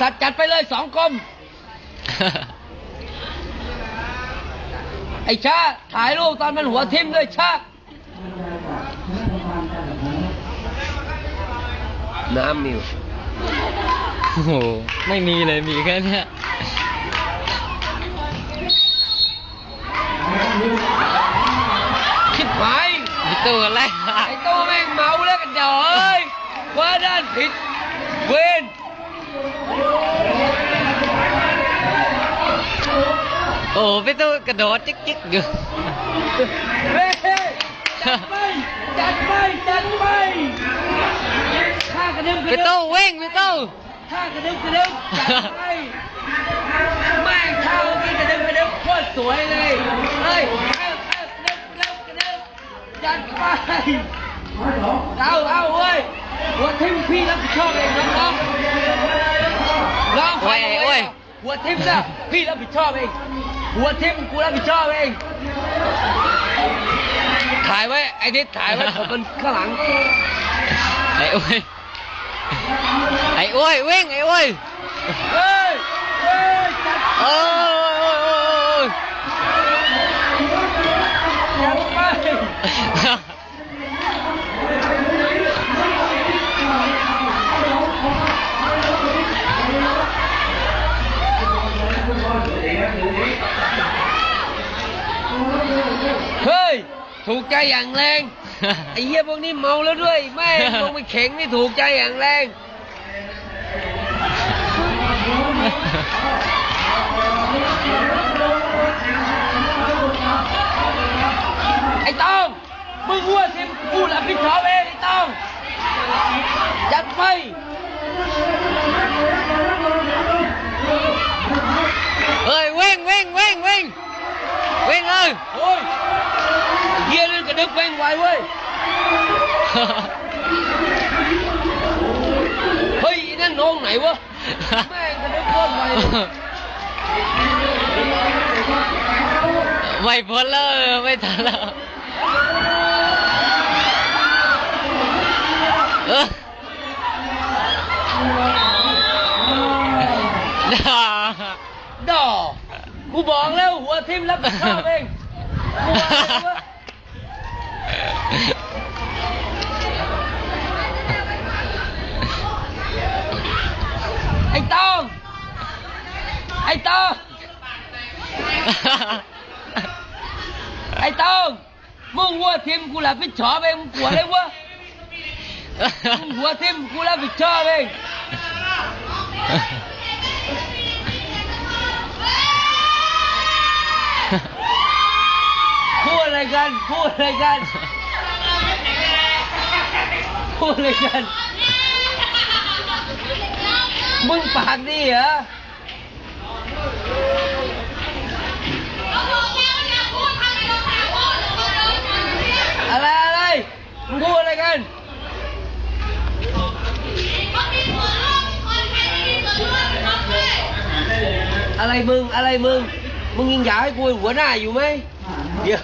สัตว์จัดไปเลยสองกลม ไอ้ชาถ่ายรูปตอนมันหัวทิ่มด้วยชาน้ำมิวโอ้โห ไม่มีเลยมีแค่เนี้ยคิดหมายมีตู้อะไรไอ้โตแม่งเมาแล้วกันเดี๋ยวเอ้ยว่าด้านผิดเวน โอ้พี่ตู้กระโดดจิ๊กจิ๊กอยู่เฮ้ยจัดไปจัดไปจัดไปข้ากระดึ๊บกระพี่ดึ๊ตู้บวิ่งพี่ตู้ข้ากระดึ๊บกระดึ๊บจัดไปแม่งข้าวกินกระดึ๊บกระดึ๊บโคตรสวยเลยเฮ้ยเอาเอากระดึ๊บกระดึ๊บกระดึ๊บจัดไปเอาเอาเว้ยหัวทิ่มพี่รับผิดชอบเองน้องน้องน้องโอ้ยโอ้ย หัวทิ่มนะพี่รับผิดชอบเอง หัวทิ่มกูรับผิดชอบเอง ถ่ายไว้ ไอ้นิดถ่ายไว้ผมมันข้างหลัง ไอ้อ้วยไอ้อ้วยวิ่งไอ้อ้วยเฮ้ยเฮ้ย เออ ถูกใจอย่างแรง ไอ้เหี้ยพวกนี้เมาแล้วด้วยแม่งลงไปเข็งนี่ถูกใจอย่างแรง ไอ้ต้อง มึงวัวทิมกูรับผิดชอบเองไอ้ต้องจัดไปเฮ้ยวิ่งวิ่งวิ่งวิ่งวิ่งเลยโอ้ยเฮีย นึกแม่งไวเว้ย เฮ้ยนั่นน้องไหนวะ แม่งกระดึกโคตรไวไม่พ้นเลยไม่ทันแล้ว เออด่าดอกูบอกแล้วหัวทิ่มรับผิดชอบเองกูบอกแล้วว่า ไอ้ต้อง ไอ้ต้อง ไอ้ต้อง มึงหัวทิมกูรับผิดชอบเองมึงกลัวอะไรวะมึงหัวทิมกูรับผิดชอบเองพูดอะไรกัน พูดอะไรกัน พูดอะไรกัน มึงปากดีเหรออะไรอะไรมึงพูดอะไรกันอะไรมึงอะไรมึง มึงยังอยากให้กูเป็นหัวหน้าอยู่ไหมเดี๋ยว